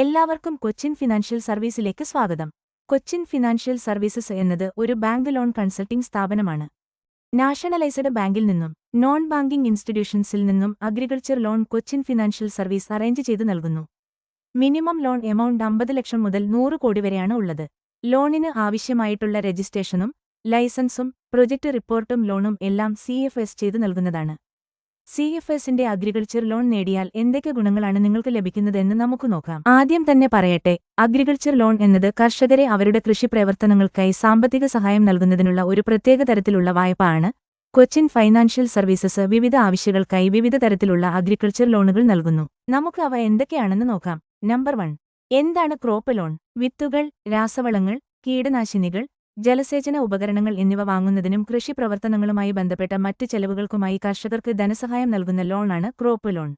എല്ലാവർക്കും കൊച്ചിൻ ഫിനാൻഷ്യൽ സർവീസിലേക്ക് സ്വാഗതം. Cochin financial services എന്നത് ഒരു ബാങ്ക് ലോൺ കൺസൾട്ടിംഗ് സ്ഥാപനമാണ്. നാഷണലൈസ്ഡ് ബാങ്കിൽ നിന്നും നോൺ ബാങ്കിംഗ് ഇൻസ്റ്റിറ്റ്യൂഷൻസിൽ നിന്നും agriculture loan Cochin financial service arrange ചെയ്ത് നൽകുന്നു. മിനിമം ലോൺ എമൗണ്ട് അമ്പത് ലക്ഷം മുതൽ നൂറ് കോടി വരെയാണ് ഉള്ളത്. ലോണിന് ആവശ്യമായിട്ടുള്ള രജിസ്ട്രേഷനും ലൈസൻസും പ്രൊജക്ട് റിപ്പോർട്ടും ലോണും എല്ലാം സി ചെയ്തു നൽകുന്നതാണ്. സി എഫ് എസിന്റെ അഗ്രികൾച്ചർ ലോൺ നേടിയാൽ എന്തൊക്കെ ഗുണങ്ങളാണ് നിങ്ങൾക്ക് ലഭിക്കുന്നതെന്ന് നമുക്ക് നോക്കാം. ആദ്യം തന്നെ പറയട്ടെ അഗ്രികൾച്ചർ ലോൺ എന്നത് കർഷകരെ അവരുടെ കൃഷി പ്രവർത്തനങ്ങൾക്കായി സാമ്പത്തിക സഹായം നൽകുന്നതിനുള്ള ഒരു പ്രത്യേക തരത്തിലുള്ള വായ്പ ആണ് കൊച്ചിൻ ഫൈനാൻഷ്യൽ സർവീസസ് വിവിധ ആവശ്യങ്ങൾക്കായി വിവിധ തരത്തിലുള്ള അഗ്രികൾച്ചർ ലോണുകൾ നൽകുന്നു. നമുക്ക് അവ എന്തൊക്കെയാണെന്ന് നോക്കാം. നമ്പർ വൺ എന്താണ് ക്രോപ്പ് ലോൺ? വിത്തുകൾ രാസവളങ്ങൾ കീടനാശിനികൾ ജലസേചന ഉപകരണങ്ങൾ എന്നിവ വാങ്ങുന്നതിനും കൃഷി പ്രവർത്തനങ്ങളുമായി ബന്ധപ്പെട്ട മറ്റ് ചെലവുകൾക്കുമായി കർഷകർക്ക് ധനസഹായം നൽകുന്ന ലോണാണ് ക്രോപ്പ് ലോൺ.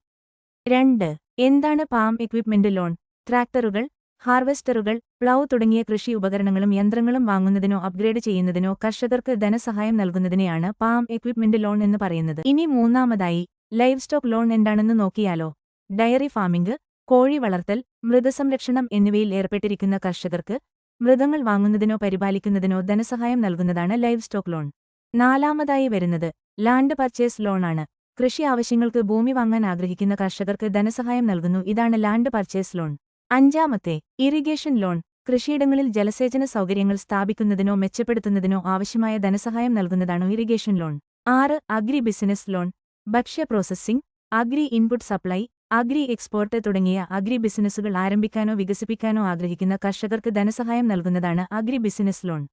രണ്ട് എന്താണ് പാം എക്വിപ്മെന്റ് ലോൺ? ട്രാക്ടറുകൾ ഹാർവെസ്റ്ററുകൾ പ്ലൗ തുടങ്ങിയ കൃഷി ഉപകരണങ്ങളും യന്ത്രങ്ങളും വാങ്ങുന്നതിനോ അപ്ഗ്രേഡ് ചെയ്യുന്നതിനോ കർഷകർക്ക് ധനസഹായം നൽകുന്നതിനെയാണ് പാം എക്വിപ്മെന്റ് ലോൺ എന്ന് പറയുന്നത്. ഇനി മൂന്നാമതായി ലൈവ് സ്റ്റോക്ക് ലോൺ എന്താണെന്ന് നോക്കിയാലോ? ഡയറി ഫാമിംഗ് കോഴി വളർത്തൽ മൃഗസംരക്ഷണം എന്നിവയിൽ ഏർപ്പെട്ടിരിക്കുന്ന കർഷകർക്ക് മൃഗങ്ങൾ വാങ്ങുന്നതിനോ പരിപാലിക്കുന്നതിനോ ധനസഹായം നൽകുന്നതാണ് ലൈവ് സ്റ്റോക്ക് ലോൺ. നാലാമതായി വരുന്നത് ലാൻഡ് പർച്ചേസ് ലോണാണ് കൃഷി ആവശ്യങ്ങൾക്ക് ഭൂമി വാങ്ങാൻ ആഗ്രഹിക്കുന്ന കർഷകർക്ക് ധനസഹായം നൽകുന്നു. ഇതാണ് ലാൻഡ് പർച്ചേസ് ലോൺ. അഞ്ചാമത്തെ ഇറിഗേഷൻ ലോൺ. കൃഷിയിടങ്ങളിൽ ജലസേചന സൗകര്യങ്ങൾ സ്ഥാപിക്കുന്നതിനോ മെച്ചപ്പെടുത്തുന്നതിനോ ആവശ്യമായ ധനസഹായം നൽകുന്നതാണ് ഇറിഗേഷൻ ലോൺ. ആറ് അഗ്രി ബിസിനസ് ലോൺ. ഭക്ഷ്യ processing agri input supply agri export തുടങ്ങിയ അഗ്രി ബിസിനസ്സുകൾ ആരംഭിക്കാനോ വികസിപ്പിക്കാനോ ആഗ്രഹിക്കുന്ന കർഷകർക്ക് ധനസഹായം നൽകുന്നതാണ് agri business loan.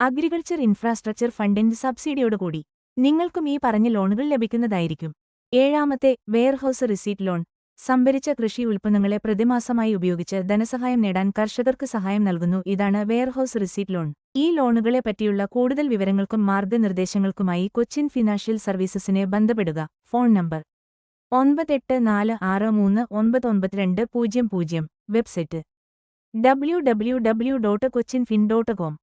Agriculture infrastructure ഫണ്ടിന്റെ സബ്സിഡിയോടുകൂടി നിങ്ങൾക്കും ഈ പറഞ്ഞ ലോണുകൾ ലഭിക്കുന്നതായിരിക്കും. ഏഴാമത്തെ വെയർഹൌസ് റിസീറ്റ് ലോൺ. സംഭരിച്ച കൃഷി ഉൽപ്പന്നങ്ങളെ പ്രതിമാസമായി ഉപയോഗിച്ച് ധനസഹായം നേടാൻ കർഷകർക്ക് സഹായം നൽകുന്നു. ഇതാണ് വെയർഹൌസ് റിസീറ്റ് ലോൺ. ഈ ലോണുകളെ പറ്റിയുള്ള കൂടുതൽ വിവരങ്ങൾക്കും മാർഗനിർദ്ദേശങ്ങൾക്കുമായി കൊച്ചിൻ ഫിനാൻഷ്യൽ സർവീസസിനെ ബന്ധപ്പെടുക. ഫോൺ നമ്പർ ഒൻപത് എട്ട് നാല് ആറ് മൂന്ന് ഒൻപത് ഒൻപത് രണ്ട് പൂജ്യം പൂജ്യം website W W W dot Cochin fin dot com